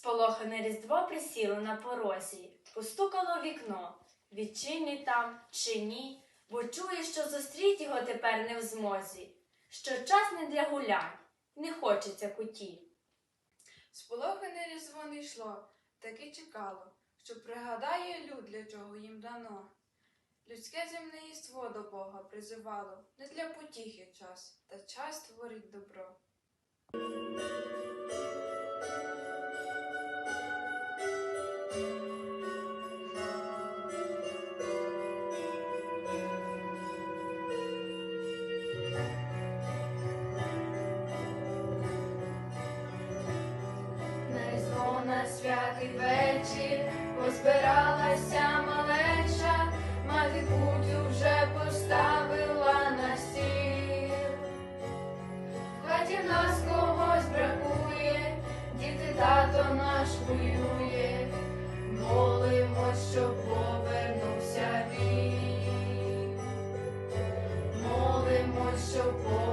Сполохане різдво присіло на порозі, постукало вікно. Відчинить там чи ні, бо чує, що зустріть його тепер не в змозі, що час не для гулянь, не хочеться куті. Сполохане різдво не йшло, так і чекало, що пригадає люд, для чого їм дано. Людське земне єство до Бога призивало, не для потіхи час, та час творить добро. Святий вечір позбиралася малеча, мати кутю вже поставила на стіл. В хаті в нас когось бракує, діти тато наш воює, молимось, щоб повернувся він. Молимось, щоб повернувся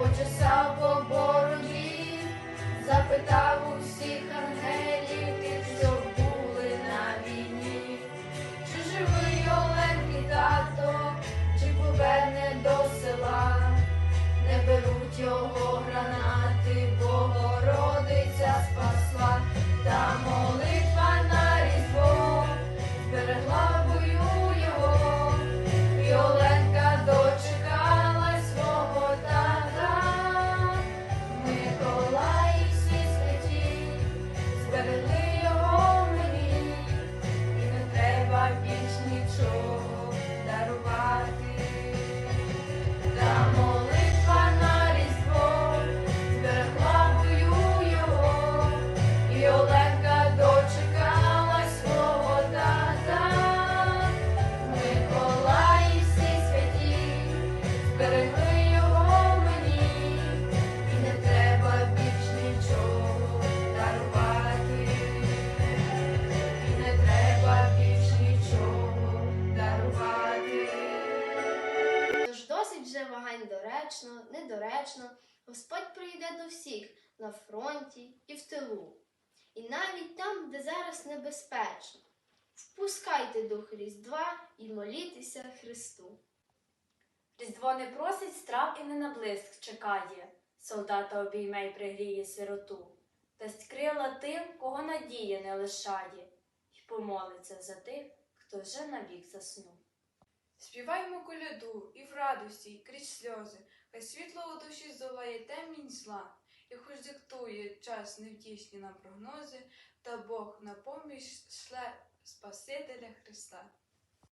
почесав по бороді, запитав у всіх треба більш нічого дарувати. Та доречно, недоречно, Господь прийде до всіх на фронті і в тилу, і навіть там, де зараз небезпечно. Впускайте дух Різдва і молітеся Христу. Різдво не просить страв і не на блиск чекає, солдата обійме й пригріє сироту, дасть крила тим, кого надія не лишає, й помолиться за тих, хто вже навік заснув. Співаймо коляду і в радості, і крізь сльози, хай світло у душі здолає темінь зла, і хоч диктує час невтішні нам прогнози, та Бог на поміч шле Спасителя Христа.